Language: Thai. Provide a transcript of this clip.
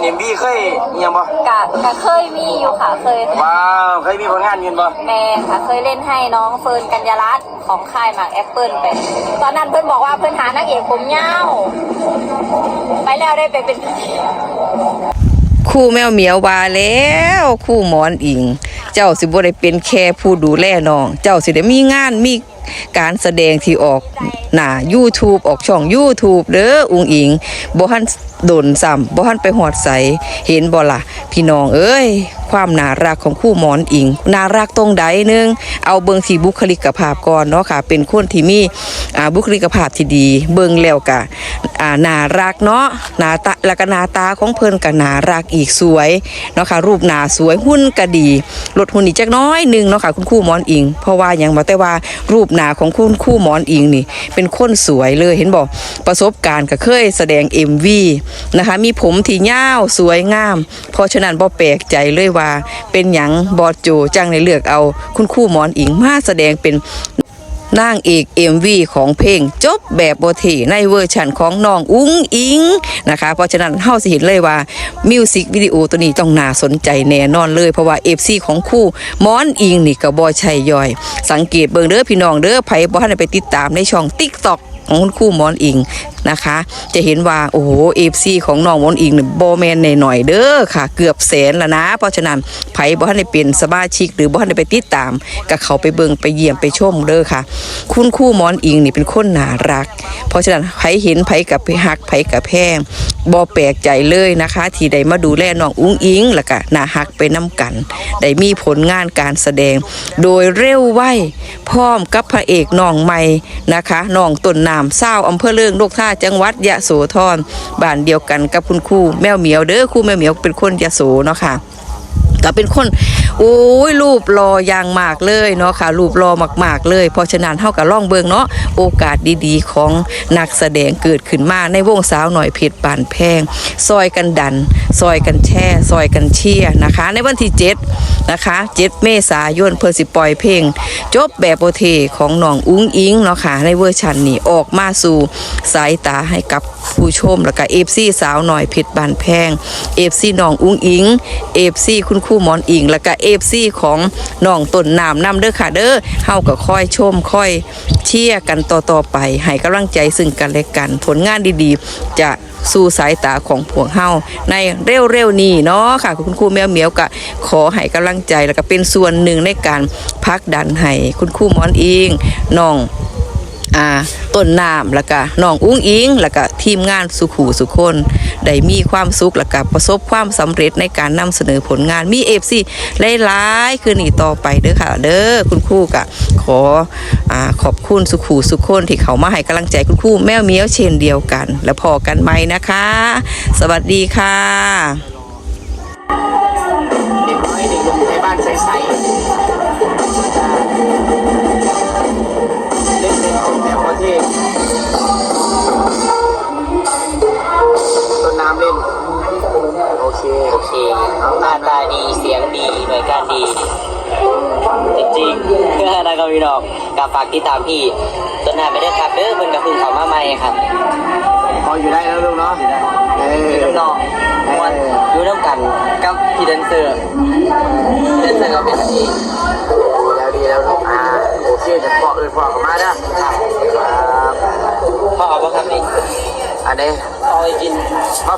นเอ็มบีเคยเงียบบ่กะกะเคยมีอยู่ค่ะเคย ว้าวเคยมีผลงานยืนบ่แมนค่ะเคยเล่นให้น้องเฟิร์นกัญญารัตน์ของค่ายหมากแอปเปิลไปตอนนั้นเพื่อนบอกว่าเพื่อนหานางเอกผมยาวไปแล้วได้ไปเป็นคู่แมวเหมียวว่าแล้ว คู่หมอนอิง เจ้าสิบ่ได้เป็นแค่ผู้ดูแลน้อง เจ้าสิได้มีงานมี การแสดงที่ออกหน้า YouTube ออกช่อง YouTube เด้ออุงอิงบ่ทันโดนซ้ำบ่ทันไปหอดใสเห็นบ่ล่ะพี่น้องเอ้ย ความน่ารักของคู่หมอนอิงน่ารักตรงใดหนึงเอาเบิงที่บุคลิกภาพก่อนเนาะค่ะ เป็นคนที่มีบุคลิกภาพที่ดี เบิงแล้วก็อ่าน่ารักเนาะหนาตาแล้วก็นาตาของเพิ่นก็น่ารักอีกสวยเนาะค่ะ รูปหน้าสวยหุ่นก็ดีลดหุ่นอีกจักน้อยหนึงเนาะค่ะคุณครูหมอนอิง เพราะว่าหยังบ่แต่ว่ารูปหน้าของคุณครูหมอนอิงนี่ เป็นคนสวยเลยเห็นบ่ประสบการณ์ก็เคยแสดง MV นะคะมีผมที่ยาวสวยงาม เพราะฉะนั้นบ่แปลกใจเลยว่าเป็นหยังบอดโจจังในเลือกเอา คุณครูหมอนอิงมาแสดงเป็นนางเอก MV ของเพลงจบแบบโบทีในเวอร์ชันของน้องอุ้งอิงนะคะ เพราะฉะนั้นเฮาสิเห็นเลยว่ามิวสิกวิดีโอตัวนี้ต้องน่าสนใจแน่นอนเลยเพราะว่า FC ของคู่มอนอิงนี่ก็บ่ใช่ย่อย สังเกตเบิ่งเด้อพี่น้องเด้อไผบ่ทันได้ไปติดตามในช่อง TikTok ของคุณครูหมอนอิงนะคะ จะเห็นว่าโอ้โห FC ของน้องมอนอิงเนี่ยโบแม่นหน่อยเด้อค่ะ เกือบแสนแล้วนะ เพราะฉะนั้นไผบ่ทันได้เป็นสมาชิก หรือบ่ทันได้ไปติดตามก็เขาไปเบิงไปเยี่ยมไปชมเด้อค่ะ คุณครู่มอนอิงนี่เป็นคนน่ารัก เพราะฉะนั้นไผเห็นไผกับไปฮักไผกับแพงบ่แปลกใจเลยนะคะ ที่ได้มาดูแลน้องอุ้งอิงแล้วก็น่าฮักไปน้ำกันได้มีผลงานการแสดง โดยเร็วไวพร้อมกับพระเอกน้องใหม่นะคะน้องต้นนำเศร้าอำเภอเลิงโลกท่าจังหวัดยะโสธรบ้านเดียวกันกับคุณครูแมวเหมียวเด้อครูแมวเหมียวเป็นคนยะโสเนาะค่ะ ก็เป็นคนโอ้ยรูปรออย่างมากเลยเนาะค่ะรูปรอมากๆเลย เพราะฉะนั้นเท่ากับล่องเบิงเนาะโอกาสดีๆ ของนักแสดงเกิดขึ้นมาในวงสาวหน่อยเพชรปานแพง ซอยกันดัน ซอยกันแช่ ซอยกันเชียนะคะ ในวันที่7นะคะ7เมษายนเพื่อสิปล่อยเพลง จบแบบโอเทของน้องอุ้งอิงเนาะค่ะในเวอร์ชันนี้ออกมาสู่สายตาให้กับผู้ชมแล้วก็เอฟซีสาวหน่อยเพชรบานแพงเอฟซีน้องอุ้งอิงเอฟซีคุณครูหมอนอิงแล้วก็เอฟซีของน้องต้นน้ำนำเด้อค่ะเด้อเฮาก็ค่อยชมค่อยเชียร์กันต่อๆไปให้กำลังใจซึ่งกันและกัน ผลงานดีๆ จะสู่สายตาของพวกเฮาในเร็วๆนี้เนาะค่ะ คุณครูแมวเหมียวก็ขอให้กำลังใจแล้วก็เป็นส่วนหนึ่งในการพักดันให้คุณครูหมอนอิงน้อง อ่าต้นน้ำแล้วก็น้องอุ้งอิง แล้วก็ทีมงานสุขูสุคนได้มีความสุขแล้วก็ประสบความสำเร็จในการนำเสนอผลงานมีเอฟซีหลายๆคือนี่ต่อไปเด้อค่ะ เด้อคุณครูก็ขออ่าขอบคุณสุขูสุคนที่เขามาให้กำลังใจคุณครูแมวเมียวเช่นเดียวกัน แล้วพอกันไหมนะคะ สวัสดีค่ะเด็กน้อยเด็กหนุ่มในบ้านใสๆ เคโอเคหน้าตาดีเสียงดีหน่วยการดีจริงๆแล้วก็พี่น้องกับฝากติดตามพี่ต้นหน้าไปด้วยครับเด้อเพิ่นกับพึ่งเขามาใหม่ครับพออยู่ได้แล้วลูกเนาะเออน้องมวนอยู่ร่วมกันกับพี่แดนเซอร์แดนเซอร์ก็เป็นพี่ดีแล้วดีแล้วลูกอ่าโอเคจะพอเอินพอกับมาเด้อครับครับพ่อเอาปะครับนี่อันนี้เอาไปกินมา